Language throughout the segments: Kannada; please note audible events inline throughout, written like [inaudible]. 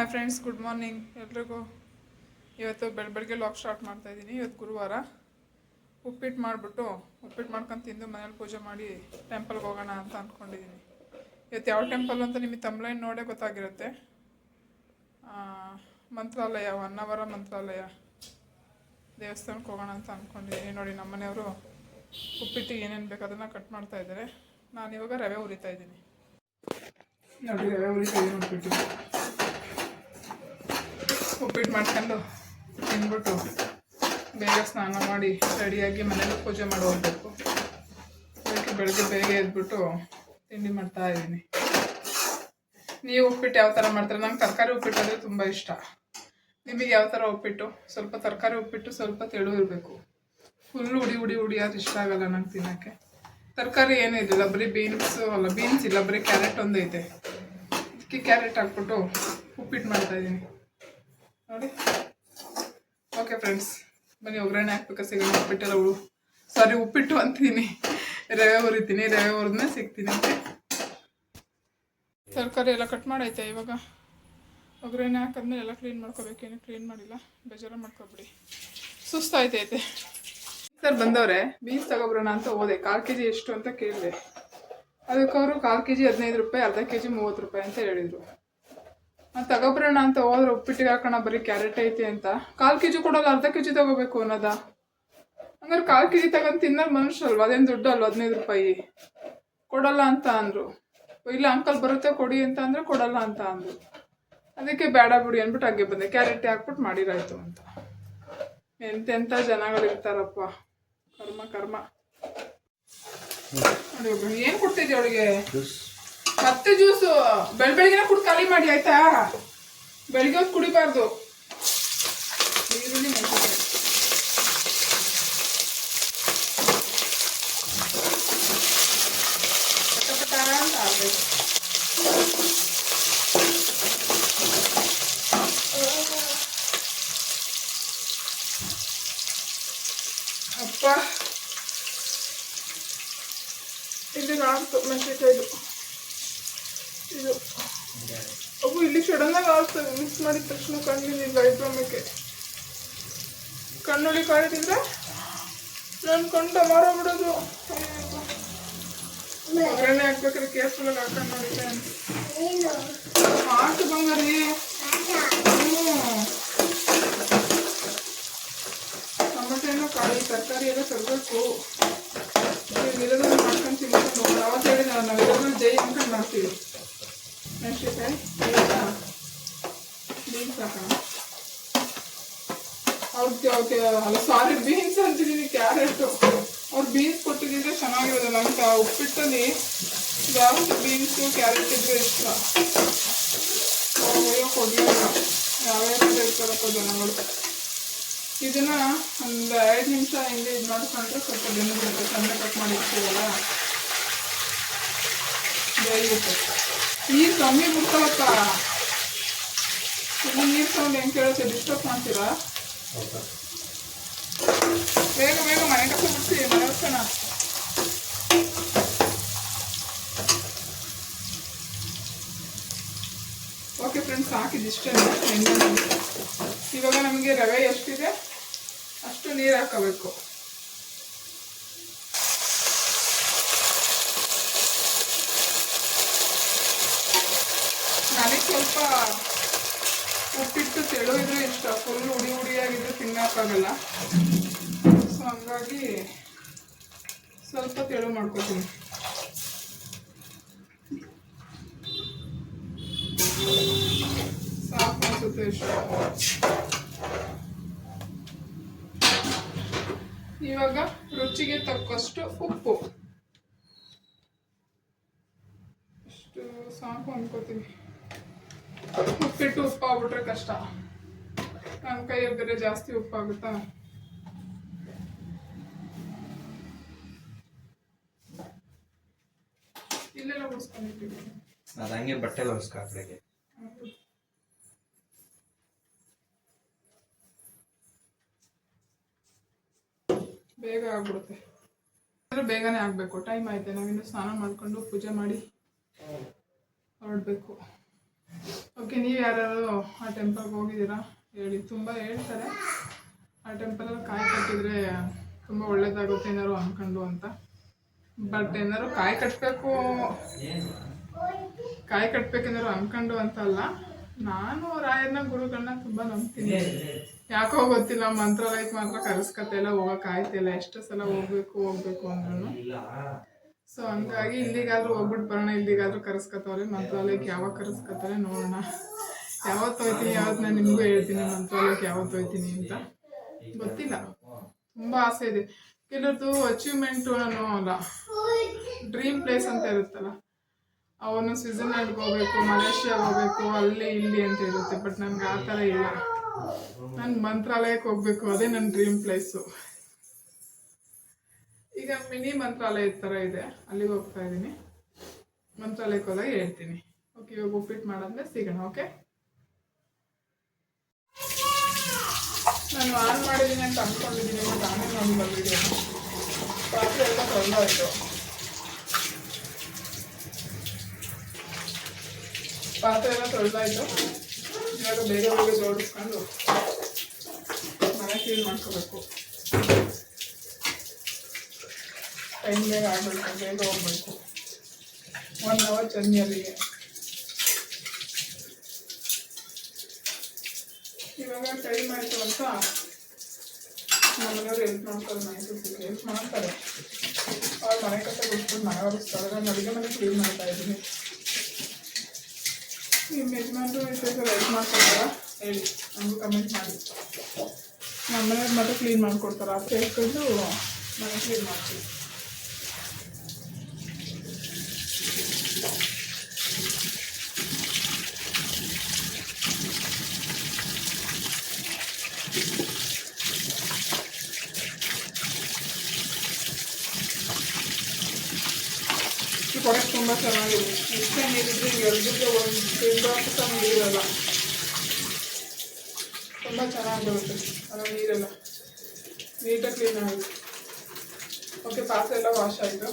ಹಾಯ್ ಫ್ರೆಂಡ್ಸ್ ಗುಡ್ ಮಾರ್ನಿಂಗ್ ಎಲ್ರಿಗೂ ಇವತ್ತು ಬೆಳ ಬೆಳಗ್ಗೆ ಲಾಕ್ ಸ್ಟಾರ್ಟ್ ಮಾಡ್ತಾ ಇದ್ದೀನಿ. ಇವತ್ತು ಗುರುವಾರ. ಉಪ್ಪಿಟ್ಟು ಮಾಡಿಬಿಟ್ಟು ಉಪ್ಪಿಟ್ಟು ಮಾಡ್ಕೊಂಡು ತಿಂದು ಮನೇಲಿ ಪೂಜೆ ಮಾಡಿ ಟೆಂಪಲ್ಗೆ ಹೋಗೋಣ ಅಂತ ಅಂದ್ಕೊಂಡಿದ್ದೀನಿ ಇವತ್ತು ಯಾವ ಟೆಂಪಲ್ ಅಂತ ನಿಮಗೆ ತಮ್ಲೈನ್ ನೋಡೇ ಗೊತ್ತಾಗಿರುತ್ತೆ. ಮಂತ್ರಾಲಯ ಹೊನ್ನಾವರ ಮಂತ್ರಾಲಯ. ದೇವಸ್ಥಾನಕ್ಕೆ ಹೋಗೋಣ ಅಂತ ಅಂದ್ಕೊಂಡಿದ್ದೀನಿ ನೋಡಿ ನಮ್ಮನೆಯವರು ಉಪ್ಪಿಟ್ಟಿಗೆ ಏನೇನು ಬೇಕು ಅದನ್ನು ಕಟ್ ಮಾಡ್ತಾ ಇದ್ದಾರೆ. ನಾನು ಇವಾಗ ರವೆ ಹುರಿತಾ ಇದ್ದೀನಿ. ನೋಡಿ, ರವೆ ಹುರಿತಾ ಇದ್ದೀನಿ ಉಪ್ಪಿಟ್ಟಿಗೆ ಉಪ್ಪಿಟ್ಟು ಮಾಡ್ಕೊಂಡು ತಿಂದ್ಬಿಟ್ಟು ಬೇಗ ಸ್ನಾನ ಮಾಡಿ ರೆಡಿಯಾಗಿ ಮನೇಲಿ ಪೂಜೆ ಮಾಡಿ ಹೋಗ್ಬೇಕು ಅದಕ್ಕೆ ಬೆಳಗ್ಗೆ ಬೇಗ ಎದ್ಬಿಟ್ಟು ತಿಂಡಿ ಮಾಡ್ತಾ ಇದ್ದೀನಿ. ನೀವು ಉಪ್ಪಿಟ್ಟು ಯಾವ ಥರ ಮಾಡ್ತಾರೆ? ನಂಗೆ ತರಕಾರಿ ಉಪ್ಪಿಟ್ಟು ಅಂದರೆ ತುಂಬ ಇಷ್ಟ. ನಿಮಗೆ ಯಾವ ಥರ ಉಪ್ಪಿಟ್ಟು? ಸ್ವಲ್ಪ ತರಕಾರಿ ಉಪ್ಪಿಟ್ಟು, ಸ್ವಲ್ಪ ತೆಳು ಇರಬೇಕು. ಫುಲ್ ಉಡಿ ಉಡಿ ಉಡಿ, ಅದು ಇಷ್ಟ ಆಗಲ್ಲ ನಂಗೆ ತಿನ್ನೋಕ್ಕೆ. ತರಕಾರಿ ಏನೂ ಇರಲಿಲ್ಲ ಬರೀ ಬೀನ್ಸ್ ಅಲ್ಲ ಬೀನ್ಸ್ ಇಲ್ಲ, ಬರೀ ಕ್ಯಾರೆಟ್ ಒಂದೈತೆ ಅದಕ್ಕೆ ಕ್ಯಾರೆಟ್ ಹಾಕ್ಬಿಟ್ಟು ಉಪ್ಪಿಟ್ಟು ಮಾಡ್ತಾ ಇದ್ದೀನಿ. ನೋಡಿ. ಓಕೆ ಫ್ರೆಂಡ್ಸ್ ಬನ್ನಿ, ಒಗ್ಗರಣೆ ಹಾಕ್ಬೇಕಾ? ಸಿಗೋಣ ಉಪ್ಪಿಟ್ಟೆಲ್ಲ ಉಳು. ಸಾರಿ ಉಪ್ಪಿಟ್ಟು ಅಂತೀನಿ. ರವೆ ಹುರಿತೀನಿ. ರವೆ ಹುರಿದ್ಮೇಲೆ ಸಿಗ್ತೀನಿ ಅಂತ ತರಕಾರಿ ಎಲ್ಲ ಕಟ್ ಮಾಡೈತೆ ಇವಾಗ. ಒಗ್ಗರಣೆ ಹಾಕಿದ್ಮೇಲೆ ಎಲ್ಲ ಕ್ಲೀನ್ ಮಾಡ್ಕೋಬೇಕೇನು ಕ್ಲೀನ್ ಮಾಡಿಲ್ಲ. ಬೇಜಾರ ಮಾಡ್ಕೊಬಿಡಿ. ಸುಸ್ತಾಯ್ತೈತೆ. ಸರ್ ಬಂದವ್ರೆ ಬೀನ್ಸ್ ತಗೊಬರೋಣ ಅಂತ ಹೋದೆ. ಕಾಲು ಕೆ ಜಿ ಎಷ್ಟು ಅಂತ ಕೇಳಿದೆ. ಅದಕ್ಕೆ ಅವರು ಕಾಲು ಕೆ ಜಿ ಹದಿನೈದು ರೂಪಾಯಿ, ಅರ್ಧ ಕೆ ಜಿ ಮೂವತ್ತು ರೂಪಾಯಿ ಅಂತ ಹೇಳಿದರು. ತಗೊಬರೋಣ ಅಂತ ಹೋದ್ರೆ, ಉಪ್ಪಿಟ್ಟಿಗೆ ಹಾಕೋಣ, ಬರೀ ಕ್ಯಾರೆಟ್ ಐತಿ ಅಂತ. ಕಾಲು ಕೆ ಜಿ ಕೊಡೋಲ್ಲ ಅರ್ಧ ಕೆ ಜಿ ತಗೋಬೇಕು ಅನ್ನೋದ. ಹಂಗಾರೆ ಕಾಲು ಕೆ ಜಿ ತಗೊಂಡು ತಿನ್ನೋರು ಮನುಷ್ಯ ಅಲ್ವಾ? ಅದೇನು ದುಡ್ಡು ಅಲ್ವಾ ಹದಿನೈದು ರೂಪಾಯಿ? ಕೊಡಲ್ಲ ಅಂತ ಅಂದರು. ಇಲ್ಲ ಅಂಕಲ್ ಬರುತ್ತೆ, ಕೊಡಿ ಅಂತ ಅಂದರೆ ಕೊಡಲ್ಲ ಅಂತ ಅಂದರು. ಅದಕ್ಕೆ ಬೇಡ ಬಿಡಿ ಅಂದ್ಬಿಟ್ಟು ಹಾಗೆ ಬಂದೆ. ಕ್ಯಾರೆಟ್ ಹಾಕ್ಬಿಟ್ಟು ಮಾಡಿರಾಯ್ತು ಅಂತ. ಎಂತೆಂಥ ಜನಗಳಿರ್ತಾರಪ್ಪ. ಕರ್ಮ ಕರ್ಮ. ಒಬ್ರು ಏನು ಕೊಡ್ತಿದ್ದೆ ಅವಳಿಗೆ? ಮತ್ತೆ ಜ್ಯೂಸು ಬೆಳ್ ಬೆಳಿಗ್ಗೆ ಕುಡ್ ಖಾಲಿ ಮಾಡಿ ಆಯ್ತಾ? ಬೆಳಿಗ್ಗೆ ಹೊತ್ತು ಕುಡಿಬಾರ್ದು ಈರುಳ್ಳಿ ಮೆಣಸಿನ್ಕಾಯಿ. ಪಟ ಪಟ ಅಂತ ಆಗ್ಬೇಕು ಅಪ್ಪ ಇದು ನಾಲ್ಕು ಮೆಣಸಿನ್ಕಾಯ್ದು ಇದು ಅವು ಇಲ್ಲಿ ಸಡನ್ನಾಗಿ ಆಗಿ ಆಗ್ತದೆ. ಮಿಕ್ಸ್ ಮಾಡಿದ ತಕ್ಷಣ ಕಣ್ಣಿನಿಲ್ಲ ಐಬ್ರಮಕ್ಕೆ ಕಣ್ಣುಳಿ ಕಾಯ್ದಿದ್ರೆ ನಾನು ಕಣ್ಣು ಟಮಾರ ಬಿಡೋದು. ಒಗ್ಗರಣೆ ಹಾಕ್ಬೇಕಾದ್ರೆ ಕೇರ್ಫುಲ್ ಆಗಿ ಹಾಕೊಂಡು ನೋಡಿದ್ದೆ ಹಾಕು ಬಂಗಾರಿ. ಹ್ಞೂ ಟೊಮೆಟೊ ಹಣ್ಣು ಕಾಯಿ ತರಕಾರಿ ಎಲ್ಲ ತರಬೇಕು. ಇರೋದನ್ನ ಮಾಡ್ಕೊಂಡು ತಿನ್ಕೊಂಡು ಅವತ್ತು ಹೇಳಿದ ನಾವು ನಾವೆಲ್ಲ ಜೈ ಅಂತ ಮಾಡ್ತೀವಿ. ಬೀನ್ಸ್ ಹಾಕೋಣ ಅವ್ರಿಗೆ ಅವ್ರಿಗೆ ಅಲ್ಲ ಸಾರಿ ಬೀನ್ಸ್ ಅಂತಿದ್ದೀನಿ ಕ್ಯಾರೆಟು ಅವ್ರು ಬೀನ್ಸ್ ಕೊಟ್ಟಿದ್ದಿದ್ರೆ ಚೆನ್ನಾಗಿರೋದು ಅಂತ ಉಪ್ಪಿಟ್ಟಲ್ಲಿ ಜಾಸ್ತಿ ಬೀನ್ಸು ಕ್ಯಾರೆಟ್ ಇದ್ರೆ ಇಷ್ಟ ಅಯ್ಯೋ ಕೊಡಲಿಲ್ಲ ಯಾವ್ಯಾವ ಇರ್ತಾರಪ್ಪ ಜನಗಳು ಇದನ್ನ ಒಂದು ಐದು ನಿಮಿಷ ಹಿಂಗೆ ಇದು ಮಾಡ್ಕೊಂಡ್ರೆ ಸ್ವಲ್ಪ ಬೆಂದ್ಬಿಡುತ್ತೆ ಸಣ್ಣ ಕಟ್ ಮಾಡಿ ಇರ್ತೀವಲ್ಲ ಬೇಯುತ್ತೆ ನೀರು ಕಮ್ಮಿ ಬಿಡ್ತಾವಪ್ಪ ನೀರು ಸೌಂಡ್ ಹೆಂಗೆ ಕೇಳುತ್ತೆ ಡಿಸ್ಟರ್ಬ್ ಮಾಡ್ತೀರಾ? ಬೇಗ ಬೇಗ ಮನೆ ಕಸ ಬಿಡ್ತೀವಿ ಮನೆ ಕಸನ ಓಕೆ ಫ್ರೆಂಡ್ಸ್ ಹಾಕಿದಿಷ್ಟೇ ಇಷ್ಟೇ ಇವಾಗ ನಮಗೆ ರವೆ ಎಷ್ಟಿದೆ? ಅಷ್ಟು ನೀರು ಹಾಕಬೇಕು ನನಗೆ ಸ್ವಲ್ಪ ಉಪ್ಪಿಟ್ಟು ತೆಳು ಇದ್ರೆ ಇಷ್ಟ. ಫುಲ್ ಉಡಿ ಹುಡಿಯಾಗಿದ್ರೆ ತಿನ್ನೋಕ್ಕಾಗಲ್ಲ ಸೊ ಹಂಗಾಗಿ ಸ್ವಲ್ಪ ತೆಳು ಮಾಡ್ಕೋತೀನಿ. ಸಾಕು ಅನ್ಸುತ್ತೆ ಇಷ್ಟ. ಇವಾಗ ರುಚಿಗೆ ತಕ್ಕಷ್ಟು ಉಪ್ಪು. ಇಷ್ಟು ಸಾಕು ಅನ್ಕೋತೀನಿ. ಉಪ್ಪಿಟ್ಟು ಉಪ್ಪಾಗ್ಬಿಟ್ರೆ ಕಷ್ಟ. ನನ್ನ ಕೈಯಲ್ಲಿ ಬೇರೆ ಜಾಸ್ತಿ ಉಪ್ಪಾಗುತ್ತಾ ಇಲ್ಲೆಲ್ಲ ಉಳಿಸ್ಕೊಂಡಿದ್ದೀವಿ. ಅದು ಹಂಗೆ ಬಟ್ಟೆ ಒರೆಸ್ಕ ಬೇಗ ಆಗ್ಬಿಡುತ್ತೆ. ಆದ್ರೆ ಬೇಗನೆ ಆಗಬೇಕು. ಟೈಮ್ ಆಯ್ತು. ನಾವಿನ್ನು ಸ್ನಾನ ಮಾಡ್ಕೊಂಡು ಪೂಜೆ ಮಾಡಿ ಹೊರಡಬೇಕು. ಓಕೆ, ನೀವು ಯಾರಾದರೂ ಆ ಟೆಂಪಲ್ಗೆ ಹೋಗಿದ್ದೀರಾ? ಹೇಳಿ, ತುಂಬ ಹೇಳ್ತಾರೆ. ಆ ಟೆಂಪಲಲ್ಲಿ ಕಾಯಿ ಕಟ್ಟಿದರೆ ತುಂಬ ಒಳ್ಳೇದಾಗುತ್ತೆ ಏನಾದ್ರು ಅಂದ್ಕೊಂಡು ಅಂತ. ಬಟ್ ಏನಾದ್ರು ಕಾಯಿ ಕಟ್ಟಬೇಕು ಕಾಯಿ ಕಟ್ಬೇಕೇನಾದ್ರು ಅಂದ್ಕೊಂಡು ಅಂತ ಅಲ್ಲ. ನಾನು ರಾಯನ ಗುರುಗಳನ್ನ ತುಂಬ ನಂಬ್ತೀನಿ. ಯಾಕೋ ಗೊತ್ತಿಲ್ಲ ಮಂತ್ರಾಲಯಕ್ಕೆ ಮಾತ್ರ ಕರೆಸ್ಕತ್ತೆ ಎಲ್ಲ ಹೋಗಕ್ಕೆ ಆಯ್ತಿಲ್ಲ ಎಷ್ಟು ಸಲ ಹೋಗ್ಬೇಕು ಹೋಗ್ಬೇಕು ಅಂದ್ರೂ ಸೊ ಹಂಗಾಗಿ ಇಲ್ಲಿಗಾದ್ರೂ ಹೋಗ್ಬಿಟ್ಟು ಬರೋಣ, ಇಲ್ಲಿಗಾದ್ರೂ ಕರೆಸ್ಕೊತಾವ್ರೆ, ಮಂತ್ರಾಲಯಕ್ಕೆ ಯಾವಾಗ ಕರೆಸ್ಕೊತಾರೆ ನೋಡೋಣ. ಯಾವತ್ತು ಹೋಯ್ತೀನಿ ಯಾವತ್ತು ನಾನು ನಿಮಗೂ ಹೇಳ್ತೀನಿ, ಮಂತ್ರಾಲಯಕ್ಕೆ ಯಾವತ್ತು ಹೋಯ್ತೀನಿ ಅಂತ. ಗೊತ್ತಿಲ್ಲ. ತುಂಬ ಆಸೆ ಇದೆ. ಕೆಲವ್ರದ್ದು ಅಚೀವ್ಮೆಂಟು ಅನ್ನೋ ಅಲ್ಲ, ಡ್ರೀಮ್ ಪ್ಲೇಸ್ ಅಂತ ಇರುತ್ತಲ್ಲ, ಅವನು ಸ್ವಿಟ್ಜರ್ಲ್ಯಾಂಡ್ಗೆ ಹೋಗ್ಬೇಕು ಮಲೇಷ್ಯಾಗೆ ಹೋಗ್ಬೇಕು, ಅಲ್ಲಿ ಇಲ್ಲಿ ಅಂತ ಇರುತ್ತೆ. ಬಟ್ ನನ್ಗೆ ಆ ಥರ ಇಲ್ಲ. ನಾನು ಮಂತ್ರಾಲಯಕ್ಕೆ ಹೋಗ್ಬೇಕು, ಅದೇ ನನ್ನ ಡ್ರೀಮ್ ಪ್ಲೇಸು. ಈಗ ಮಿನಿ ಮಂತ್ರಾಲಯದ ಥರ ಇದೆ. ಅಲ್ಲಿಗೆ ಹೋಗ್ತಾ ಇದ್ದೀನಿ. ಮಂತ್ರಾಲಯಕ್ಕೆ ಹೋದಾಗ ಹೇಳ್ತೀನಿ. ಓಕೆ ಇವಾಗ ಉಪ್ಪಿಟ್ಟು ಮಾಡಾದ್ಮೇಲೆ ಸಿಗೋಣ ಓಕೆ ನಾನು ಆನ್ ಮಾಡಿದ್ದೀನಿ ಅಂತ ಅಂದ್ಕೊಂಡಿದ್ದೀನಿ ಮತ್ತು ಆಮೇಲೆ ನಾನು ಪಾತ್ರೆ ಎಲ್ಲ ತೊಳೆದಾಯ್ತು ಪಾತ್ರೆ ಎಲ್ಲ ತೊಳೆದಾಯ್ತು. ಇವಾಗ ಬೇರೆ ಬೇಗ ಜೋಡಿಸ್ಕೊಂಡು ಮನೆ ಕ್ಲೀನ್ ಮಾಡ್ಕೋಬೇಕು. ಟೈಮ್ ಮೇಲೆ ಆಗಬೇಕು ಬೇಗ ಹೋಗ್ಬೇಕು ಒನ್ ಅವರ್ ಅಲ್ಲಿಗೆ ಇವಾಗ ಟೈಮ್ ಆಯಿತು ಅಂತ ನಮ್ಮನೆಯವ್ರು ಹೆಲ್ಪ್ ಮಾಡ್ತಾರೆ ಮನೆ ಕೆಲಸಕ್ಕೆ ಹೆಲ್ಪ್ ಮಾಡ್ತಾರೆ ಅವ್ರು ಮನೆ ಕಸ ಬಿಟ್ಬಿಟ್ಟು ಮನೆ ಒರೆಸ್ತಾರೆ ನಾನು ಅಡುಗೆ ಮನೆ ಕ್ಲೀನ್ ಮಾಡ್ತಾ ಇದ್ದೀನಿ ನಿಮ್ಮ ಯಜಮಾನ್ರು ವಿಶೇಷ ಹೆಲ್ಪ್ ಮಾಡ್ಕೊಡ್ತಾರಾ ಹೇಳಿ ನಮಗೂ ಕಮೆಂಟ್ ಮಾಡಿ ನಮ್ಮ ಮನೆಯವ್ರು ಮತ್ತೆ ಕ್ಲೀನ್ ಮಾಡಿಕೊಡ್ತಾರೆ ಆ ಹೇಳ್ಕೊಂಡು ಮನೆ ಕ್ಲೀನ್ ಮಾಡ್ತೀವಿ ಕೊಡಕ್ಕೆ ತುಂಬ ಚೆನ್ನಾಗಿದೆ. ಇಷ್ಟೇ ನೀರಿದ್ರೆ ಎಲ್ರಿಗೂ ಒಂದು ತಿಂಗಳು ಸಹ ನೀರಿರಲ್ಲ ತುಂಬ ಚೆನ್ನಾಗಿ ಬರುತ್ತೆ ಅಲ್ಲ ನೀರೆಲ್ಲ. ನೀಟಾಗಿ ಕ್ಲೀನ್ ಆಗುತ್ತೆ. ಓಕೆ ಪಾತ್ರೆ ಎಲ್ಲ ವಾಶ್ ಆಯಿತು.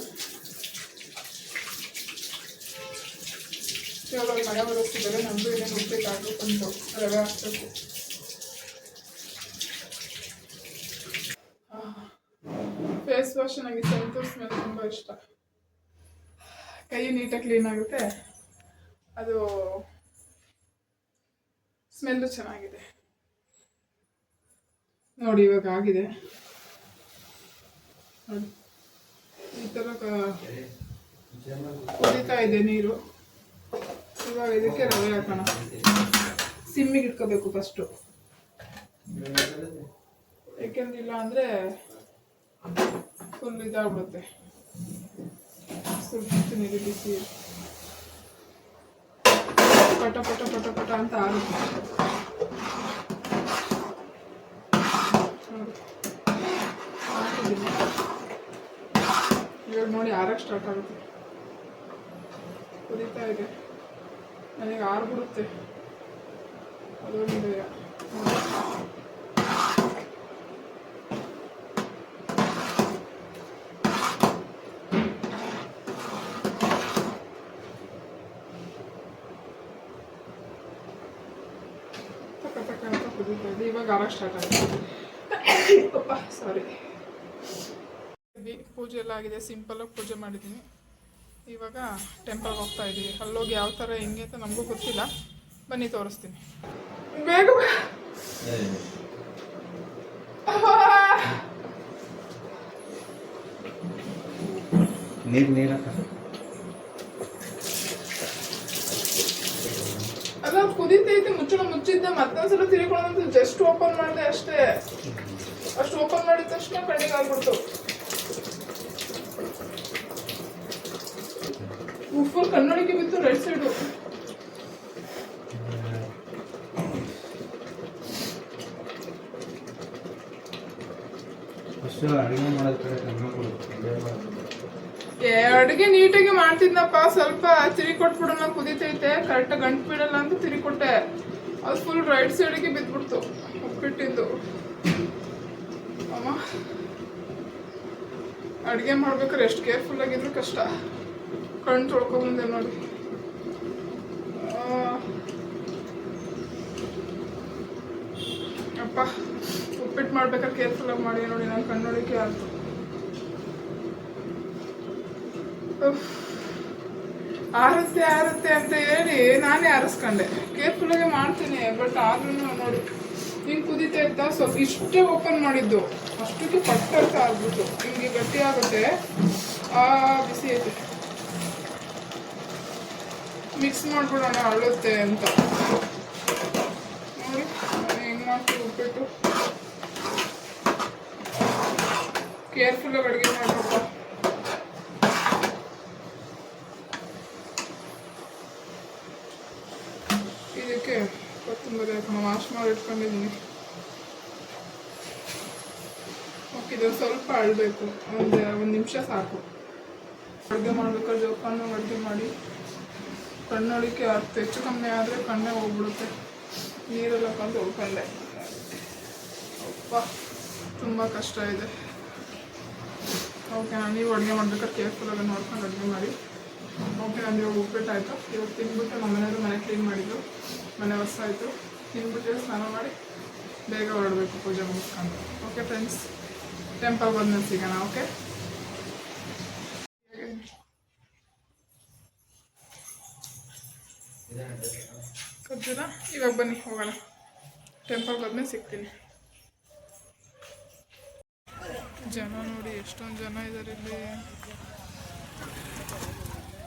ಇವಾಗ ಮಳೆ ಮನೆ ಒರೆಸ್ತಿದ್ದಾರೆ. ನಮಗೂ ಏನೇನು ಉಪ್ಪಿಟ್ಟು ಹಾಕ್ಬೇಕು ಅಂತು ರವೆ ಹಾಕ್ಬೇಕು. ಫೇಸ್ ವಾಶ್ ನನಗೆ ಸಂತೂರ್ ಸ್ಮೆಲ್ ತುಂಬ ಇಷ್ಟ. ಕೈ ನೀಟಾಗಿ ಕ್ಲೀನ್ ಆಗುತ್ತೆ. ಅದು ಸ್ಮೆಲ್ಲು ಚೆನ್ನಾಗಿದೆ. ನೋಡಿ, ಇವಾಗ ಆಗಿದೆ. ಈ ಥರ ಕುಡಿತಾ ಇದೆ ನೀರು. ಇವಾಗ ಇದಕ್ಕೆ ರವೆ ಹಾಕೋಣ. ಸಿಮ್ಮಿಗೆ ಇಟ್ಕೋಬೇಕು ಫಸ್ಟು ಏಕೆಂದಿಲ್ಲ ಅಂದರೆ ಫುಲ್ ಇದಾಗ್ಬಿಡುತ್ತೆ. ನೀರು ಬಿಸಿ. ಪಟ ಪಟ ಪಟ ಪಟ ಅಂತ ಆಗುತ್ತೆ. ಇವಾಗ ನೋಡಿ ಆರಕ್ಕೆ ಸ್ಟಾರ್ಟ್ ಆಗುತ್ತೆ. ಕುದೀತಾ ಇದೆ. ನನಗೆ ಆರ್ಬಿಡುತ್ತೆ. ಅದೊಂದು ಸ್ಟಾರ್ಟ್ ಸಾರಿ ಪೂಜೆ ಎಲ್ಲ ಆಗಿದೆ. ಸಿಂಪಲಾಗಿ ಪೂಜೆ ಮಾಡಿದ್ದೀನಿ. ಇವಾಗ ಟೆಂಪಲ್ಗೆ ಹೋಗ್ತಾ ಇದ್ದೀವಿ. ಅಲ್ಲೋಗಿ ಯಾವ ಥರ ಹೆಂಗೆ ಅಂತ ನಮಗೂ ಗೊತ್ತಿಲ್ಲ. ಬನ್ನಿ ತೋರಿಸ್ತೀನಿ. ಬೇಗ. ನೀರು ನೀರು ಅಲ್ಲ ಕುದೀತೈತೆ ಮುಚ್ಚಳ ಮುಚ್ಚಿದ್ದೆ, ಮತ್ತೊಂದ್ಸಲ ತಿರ್ಕೊಳ್ಳೋದಂತ ಜಸ್ಟ್ ಓಪನ್ ಮಾಡಿದೆ ಅಷ್ಟೇ. ಅಷ್ಟು ಓಪನ್ ಮಾಡಿದ ತಕ್ಷಣ ಕಣ್ಣಿಗೆ ಆಗ್ಬಿಡ್ತು. ಉಪ್ಪು ಕನ್ನಡಿಗೆ ಬಿತ್ತು ರೈಟ್ ಸೈಡು ಅಡುಗೆ ಮಾಡೋದು ಕಡೆ ಕಣ್ಣು ಕೊಡು. ಅಡುಗೆ ನೀಟಾಗಿ ಮಾಡ್ತಿದ್ನಪ್ಪ, ಸ್ವಲ್ಪ ತಿರಿ ಕೊಟ್ಬಿಡಲ್ಲ ಕುದಿತೈತೆ. ಕರೆಕ್ಟ್ ಗಂಟು ಬಿಡಲ್ಲ ಅಂತ ತಿರಿ ಕೊಟ್ಟೆ. ಅದು ಫುಲ್ ರೈಟ್ ಸೈಡಿಗೆ ಬಿದ್ಬಿಡ್ತು, ಉಪ್ಪಿಟ್ಟಿದ್ದು. ಅಮ್ಮ, ಅಡುಗೆ ಮಾಡ್ಬೇಕಾದ್ರೆ ಎಷ್ಟು ಕೇರ್ಫುಲ್ ಆಗಿದ್ರು ಕಷ್ಟ. ಕಣ್ಣು ತೊಳ್ಕೊಂಡ್ಬಂದೆ ನೋಡಿ. ಅಪ್ಪ, ಉಪ್ಪಿಟ್ಟು ಮಾಡ್ಬೇಕಾದ್ರೆ ಕೇರ್ಫುಲ್ಲಾಗಿ ಮಾಡಿ ನೋಡಿ, ನಾನು ಕಣ್ಣೊಳಿಕೆ ಆಯಿತು. ಆರುತ್ತೆ ಆರುತ್ತೆ ಅಂತ ಹೇಳಿ ನಾನೇ ಆರಿಸ್ಕೊಂಡೆ. ಕೇರ್ಫುಲ್ಲಾಗೆ ಮಾಡ್ತೀನಿ ಬಟ್ ಆದ್ರೂ ನೋಡಿ, ಹಿಂಗೆ ಕುದೀತಾ ಇತ್ತಾ ಸ್ವಲ್ಪ ಇಷ್ಟೇ ಓಪನ್ ಮಾಡಿದ್ದು. ಅಷ್ಟಕ್ಕೆ ಪಟ್ಟರ್ತ ಆಗ್ಬಿಟ್ಟು ಹಿಂಗೆ ಗಟ್ಟಿ ಆಗುತ್ತೆ. ಆ, ಬಿಸಿ ಐತೆ. ಮಿಕ್ಸ್ ಮಾಡ್ಬಿಡೋಣ, ಅಳುತ್ತೆ ಅಂತ. ನೋಡಿ ಹೆಂಗೆ ಮಾಡ್ತೀವಿ ಉಪ್ಪಿಟ್ಟು. ಕೇರ್ಫುಲ್ಲಾಗಿ ಅಡುಗೆ ಮಾಡಬೇಕು ಇದಕ್ಕೆ ಕೊತ್ತಂಬರಿ ಹಾಕೋಣ ವಾಶ್ ಮಾಡಿ ಇಟ್ಕೊಂಡಿದ್ದೀನಿ ಓಕೆ ಇದು ಸ್ವಲ್ಪ ಅಳಬೇಕು ಒಂದು ಒಂದು ನಿಮಿಷ ಸಾಕು ಅಡುಗೆ ಮಾಡ್ಬೇಕಾದ್ರೆ ಜೋಪಾನ ಅಡುಗೆ ಮಾಡಿ ಕಣ್ಣೊಳಿಕೆ ಅರ್ಥ ಹೆಚ್ಚು ಕಮ್ಮಿ ಆದರೆ ಕಣ್ಣೇ ಹೋಗ್ಬಿಡುತ್ತೆ ನೀರೆಲ್ಲ ಕಂಡು ಉಳ್ಕೊಂಡೆ ಅಪ್ಪ ತುಂಬ ಕಷ್ಟ ಇದೆ ಓಕೆ ನಾನು ನೀವು ಅಡುಗೆ ಮಾಡ್ಬೇಕಾದ್ರೆ ಕೇರ್ಫುಲ್ಲಾಗಿ ನೋಡ್ಕೊಂಡು ಅಡುಗೆ ಮಾಡಿ ಓಕೆ ನಾನು ಇವಾಗ ಉಪ್ಪಿಟ್ಟು ಆಯಿತು ಇವಾಗ ತಿಂದ್ಬಿಟ್ಟು ನಮ್ಮ ಮನೆಯವರು ಮನೆ ಕ್ಲೀನ್ ಮಾಡಿದ್ದು ಮನೆ ಹೊಸ ಆಯಿತು ತಿಂದ್ಬಿಟ್ಟು ಸ್ನಾನ ಮಾಡಿ ಬೇಗ ಹೊರಡಬೇಕು ಪೂಜೆ ಮುಗಿಸ್ಕೊಂಡು. ಓಕೆ ಫ್ರೆಂಡ್ಸ್ ಟೆಂಪಲ್ ಬಂದ್ಮೇಲೆ ಸಿಗೋಣ ಓಕೆ ಖರ್ಜೂರ ಇವಾಗ ಬನ್ನಿ, ಹೋಗೋಣ. ಟೆಂಪಲ್ ಬಂದ್ಮೇಲೆ ಸಿಗ್ತೀನಿ. ಜನ ನೋಡಿ, ಎಷ್ಟೊಂದು ಜನ ಇದ್ದಾರೆ ಇಲ್ಲಿ.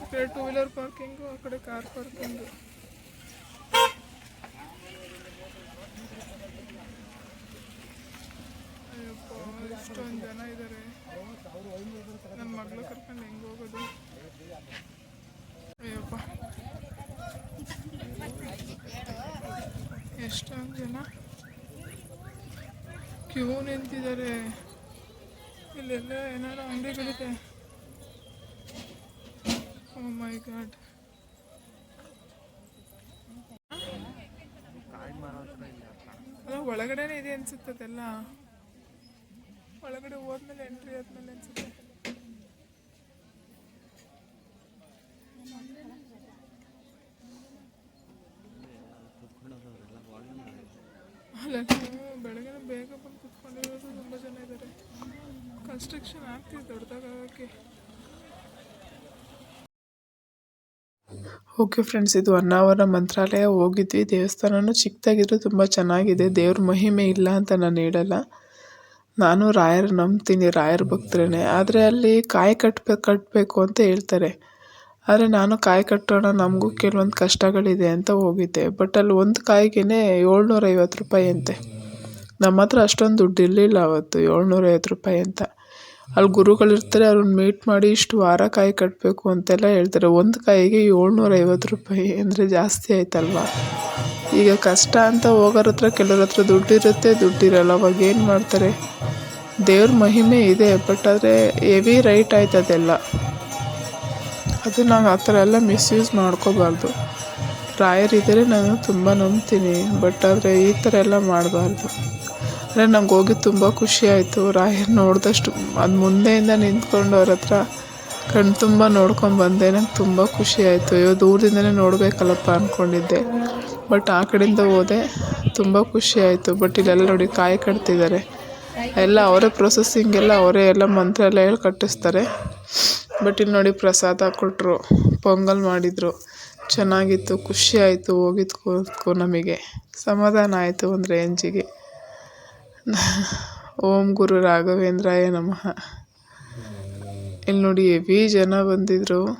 ಈ ಕಡೆ ಟೂ ವೀಲರ್ ಪಾರ್ಕಿಂಗು ಆ ಕಡೆ ಕಾರ್ ಪಾರ್ಕಿಂಗು ಅಯ್ಯಪ್ಪ ಎಷ್ಟೊಂದು ಜನ ಇದ್ದಾರೆ ನನ್ನ ಮಗಳು ಕರ್ಕೊಂಡು ಹೆಂಗೆ ಹೋಗೋದು? ಅಯ್ಯಪ್ಪ. ಎಷ್ಟೊಂದು ಜನ? ಕ್ಯೂ ನಿಂತಿದ್ದಾರೆ ಇಲ್ಲೆಲ್ಲ ಏನಾರು ಅಂಗಡಿಗಳಿದೆ ಓ ಮೈ ಗಾಡ್. ಒಳಗಡೆನೇ ಇದೆ ಅನ್ಸುತ್ತೆ ಅದೆಲ್ಲ. ಒಳಗಡೆ ಹೋದ್ಮೇಲೆ ಎಂಟ್ರಿ ಆದ್ಮೇಲೆ ಅನ್ಸುತ್ತೆ. ಬೆಳಗ್ಗೆ ಬೇಗ ಬಂದು ಕುತ್ಕೊಂಡಿರೋದು ತುಂಬ ಜನ ಇದ್ದಾರೆ ಕನ್ಸ್ಟ್ರಕ್ಷನ್ ಆಗ್ತಿದೆ ದೊಡ್ಡದಾಗಿ ಓಕೆ ಫ್ರೆಂಡ್ಸ್ ಇದು ಹೊನ್ನಾವರ ಮಂತ್ರಾಲಯ ಹೋಗಿದ್ವಿ. ದೇವಸ್ಥಾನವೂ ಚಿಕ್ಕದಾಗಿದ್ರು ತುಂಬ ಚೆನ್ನಾಗಿದೆ. ದೇವ್ರ ಮಹಿಮೆ ಇಲ್ಲ ಅಂತ ನಾನು ಹೇಳಲ್ಲ. ನಾನು ರಾಯರ್ ನಂಬ್ತೀನಿ, ರಾಯರ ಭಕ್ತರೇ ಆದರೆ ಅಲ್ಲಿ ಕಾಯಿ ಕಟ್ಬೆ ಕಟ್ಟಬೇಕು ಅಂತ ಹೇಳ್ತಾರೆ. ಆದರೆ ನಾನು ಕಾಯಿ ಕಟ್ಟೋಣ, ನಮಗೂ ಕೆಲವೊಂದು ಕಷ್ಟಗಳಿದೆ ಅಂತ ಹೋಗಿದ್ದೆ. ಬಟ್ ಅಲ್ಲಿ ಒಂದು ಕಾಯಿಗೇ ಏಳ್ನೂರೈವತ್ತು ರೂಪಾಯಿ ಅಂತೆ. ನಮ್ಮ ಹತ್ರ ಅಷ್ಟೊಂದು ದುಡ್ಡು ಇರಲಿಲ್ಲ ಅವತ್ತು, ಏಳ್ನೂರೈವತ್ತು ರೂಪಾಯಿ ಅಂತ. ಅಲ್ಲಿ ಗುರುಗಳಿರ್ತಾರೆ, ಅವ್ರನ್ನ ಮೀಟ್ ಮಾಡಿ ಇಷ್ಟು ವಾರ ಕಾಯಿ ಕಟ್ಟಬೇಕು ಅಂತೆಲ್ಲ ಹೇಳ್ತಾರೆ. ಒಂದು ಕಾಯಿಗೆ ಏಳ್ನೂರ ಐವತ್ತು ರೂಪಾಯಿ ಅಂದರೆ ಜಾಸ್ತಿ ಆಯ್ತಲ್ವಾ? ಈಗ ಕಷ್ಟ ಅಂತ ಹೋಗೋರ ಹತ್ರ ಕೆಲವ್ರ ಹತ್ರ ದುಡ್ಡಿರುತ್ತೆ, ದುಡ್ಡಿರಲ್ಲ, ಅವಾಗ ಏನು ಮಾಡ್ತಾರೆ? ದೇವ್ರ ಮಹಿಮೆ ಇದೆ ಬಟ್ ಆದರೆ ಹೆವಿ ರೈಟ್ ಆಯ್ತು ಅದೆಲ್ಲ. ಅದು ನಾವು ಆ ಥರ ಎಲ್ಲ ಮಿಸ್ಯೂಸ್ ಮಾಡ್ಕೋಬಾರ್ದು. ರಾಯರಿದ್ದರೆ, ನಾನು ತುಂಬ ನಂಬ್ತೀನಿ ಬಟ್ ಆದರೆ ಈ ಥರ ಎಲ್ಲ ಮಾಡಬಾರ್ದು. ಅಂದರೆ ನಂಗೆ ಹೋಗಿ ತುಂಬ ಖುಷಿ ಆಯಿತು. ರಾಯರ್ ನೋಡಿದಷ್ಟು ಅದು ಮುಂದೆಯಿಂದ ನಿಂತ್ಕೊಂಡು ಅವ್ರ ಹತ್ರ ಕಣ್ಣು ತುಂಬ ನೋಡ್ಕೊಂಡು ಬಂದೆ. ನಂಗೆ ತುಂಬ ಖುಷಿ ಆಯಿತು. ಅಯ್ಯೋ, ದೂರದಿಂದನೇ ನೋಡಬೇಕಲ್ಲಪ್ಪ ಅಂದ್ಕೊಂಡಿದ್ದೆ ಬಟ್ ಆ ಕಡೆಯಿಂದ ಹೋದೆ. ತುಂಬ ಖುಷಿ ಆಯಿತು. ಬಟ್ ಇಲ್ಲೆಲ್ಲ ನೋಡಿ ಕಾಯಿ ಕಟ್ತಿದ್ದಾರೆ. ಎಲ್ಲ ಅವರೇ ಪ್ರೊಸೆಸಿಂಗ್ ಎಲ್ಲ ಅವರೇ ಎಲ್ಲ ಮಂತ್ರ ಎಲ್ಲ ಹೇಳಿ ಕಟ್ಟಿಸ್ತಾರೆ. ಬಟ್ ಇಲ್ಲಿ ನೋಡಿ ಪ್ರಸಾದ ಕೊಟ್ಟರು ಪೊಂಗಲ್ ಮಾಡಿದರು. ಚೆನ್ನಾಗಿತ್ತು. ಖುಷಿ ಆಯಿತು ಹೋಗಿದ್ಕು ನಮಗೆ. ಸಮಾಧಾನ ಆಯಿತು ಒಂದು ರೇಂಜಿಗೆ [laughs] ಓಂ ಗುರು ರಾಘವೇಂದ್ರಾಯ ನಮಃ. ಇಲ್ಲಿ ನೋಡಿ, ಹೆವಿ ಜನ ಬಂದಿದ್ರು.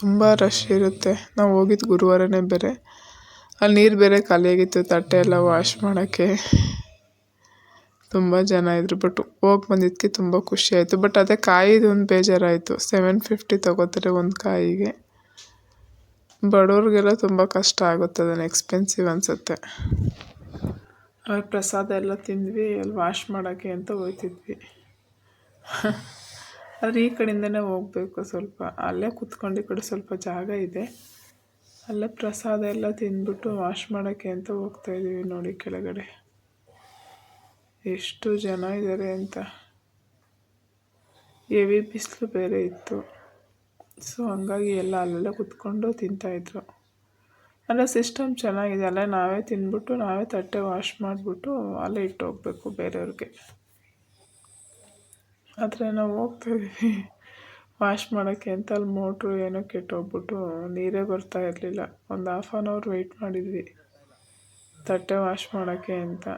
ತುಂಬ ರಶ್ ಇರುತ್ತೆ. ನಾವು ಹೋಗಿದ್ದು ಗುರುವಾರನೇ ಬೇರೆ. ಅಲ್ಲಿ ನೀರು ಬೇರೆ ಖಾಲಿಯಾಗಿತ್ತು, ತಟ್ಟೆ ಎಲ್ಲ ವಾಶ್ ಮಾಡೋಕ್ಕೆ. ತುಂಬ ಜನ ಇದ್ರು ಬಟ್ ಹೋಗಿ ಬಂದಿದ್ದಕ್ಕೆ ತುಂಬ ಖುಷಿ ಆಯಿತು. ಬಟ್ ಅದೇ ಕಾಯಿದು ಒಂದು ಬೇಜಾರಾಯಿತು. ಸೆವೆನ್ ಫಿಫ್ಟಿ ತಗೋತಾರೆ ಒಂದು ಕಾಯಿಗೆ. ಬಡವ್ರಿಗೆಲ್ಲ ತುಂಬ ಕಷ್ಟ ಆಗುತ್ತೆ, ಅದನ್ನು ಎಕ್ಸ್ಪೆನ್ಸಿವ್ ಅನಿಸುತ್ತೆ. ಪ್ರಸಾದ ಎಲ್ಲ ತಿಂದ್ವಿ, ಅಲ್ಲಿ ವಾಶ್ ಮಾಡೋಕ್ಕೆ ಅಂತ ಹೋಗ್ತಿದ್ವಿ ಆದರೆ ಈ ಕಡೆಯಿಂದನೇ ಹೋಗಬೇಕು ಸ್ವಲ್ಪ. ಅಲ್ಲೇ ಕುತ್ಕೊಂಡು ಈ ಕಡೆ ಸ್ವಲ್ಪ ಜಾಗ ಇದೆ. ಅಲ್ಲೇ ಪ್ರಸಾದ ಎಲ್ಲ ತಿಂದ್ಬಿಟ್ಟು ವಾಶ್ ಮಾಡೋಕ್ಕೆ ಅಂತ ಹೋಗ್ತಾ ಇದ್ದೀವಿ ನೋಡಿ ಕೆಳಗಡೆ. ಎಷ್ಟು ಜನ ಇದ್ದಾರೆ ಅಂತ. ಹೆವಿ ಬಿಸಿಲು ಬೇರೆ ಇತ್ತು. ಸೊ ಹಂಗಾಗಿ ಎಲ್ಲ ಅಲ್ಲೆಲ್ಲ ಕುತ್ಕೊಂಡು ತಿಂತಾಯಿದ್ರು ಅಲ್ಲ ಸಿಸ್ಟಮ್ ಚೆನ್ನಾಗಿದೆ ಅಲ್ಲೇ, ನಾವೇ ತಿಂದ್ಬಿಟ್ಟು ನಾವೇ ತಟ್ಟೆ ವಾಶ್ ಮಾಡಿಬಿಟ್ಟು ಅಲ್ಲೇ ಇಟ್ಟು ಹೋಗ್ಬೇಕು ಬೇರೆಯವ್ರಿಗೆ. ಆದರೆ ನಾವು ಹೋಗ್ತಾಯಿದ್ವಿ ವಾಶ್ ಮಾಡೋಕ್ಕೆ ಅಂತ ಅಲ್ಲಿ ಮೋಟ್ರು ಏನೋ ಕೆಟ್ಟೋಗ್ಬಿಟ್ಟು ನೀರೇ ಬರ್ತಾ ಇರಲಿಲ್ಲ. ಒಂದು ಹಾಫ್ ಆನ್ ಅವರ್ ವೆಯ್ಟ್ ಮಾಡಿದ್ವಿ. ತಟ್ಟೆ ವಾಶ್ ಮಾಡೋಕ್ಕೆ ಅಂತ.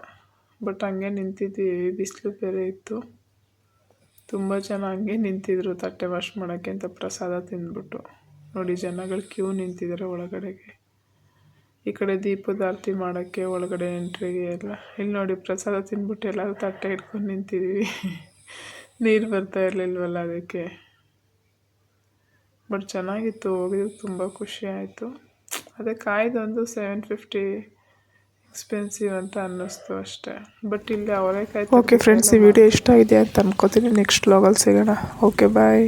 ಬಟ್ ಹಂಗೆ ನಿಂತಿದ್ವಿ, ಬಿಸಿಲು ಬೇರೆ ಇತ್ತು. ತುಂಬ ಜನ ಹಂಗೆ ನಿಂತಿದ್ರು ತಟ್ಟೆ ವಾಶ್ ಮಾಡೋಕ್ಕೆ ಅಂತ ಪ್ರಸಾದ ತಿಂದ್ಬಿಟ್ಟು. ನೋಡಿ, ಜನಗಳು ಕ್ಯೂ ನಿಂತಿದ್ದಾರೆ ಒಳಗಡೆಗೆ. ಈ ಕಡೆ ದೀಪದ ಆರತಿ ಮಾಡೋಕ್ಕೆ ಒಳಗಡೆ ಎಂಟ್ರಿಗೆ ಎಲ್ಲ. ಇಲ್ಲಿ ನೋಡಿ ಪ್ರಸಾದ ತಿಂದ್ಬಿಟ್ಟು ಎಲ್ಲರೂ ತಟ್ಟೆ ಹಿಡ್ಕೊಂಡು ನಿಂತಿದ್ದೀವಿ. ನೀರು ಬರ್ತಾ ಇರಲಿಲ್ವಲ್ಲ ಅದಕ್ಕೆ. ಬಟ್ ಚೆನ್ನಾಗಿತ್ತು ಹೋಗಿದ್ದು ತುಂಬ ಖುಷಿ ಆಯಿತು. ಅದೇ ಕಾಯ್ದೊಂದು ಸೆವೆನ್ ಫಿಫ್ಟಿ ಎಕ್ಸ್ಪೆನ್ಸಿವ್ ಅಂತ ಅನ್ನಿಸ್ತು ಅಷ್ಟೇ. ಬಟ್ ಇಲ್ಲಿ ಅವರೇಕಾಯಿ ಓಕೆ ಫ್ರೆಂಡ್ಸ್ ಈ ವಿಡಿಯೋ ಇಷ್ಟ ಇದೆ ಅಂತ ಅನ್ಕೋತೀನಿ. ನೆಕ್ಸ್ಟ್ ಲಾಗಲ್ಲಿ ಸಿಗೋಣ. Okay bye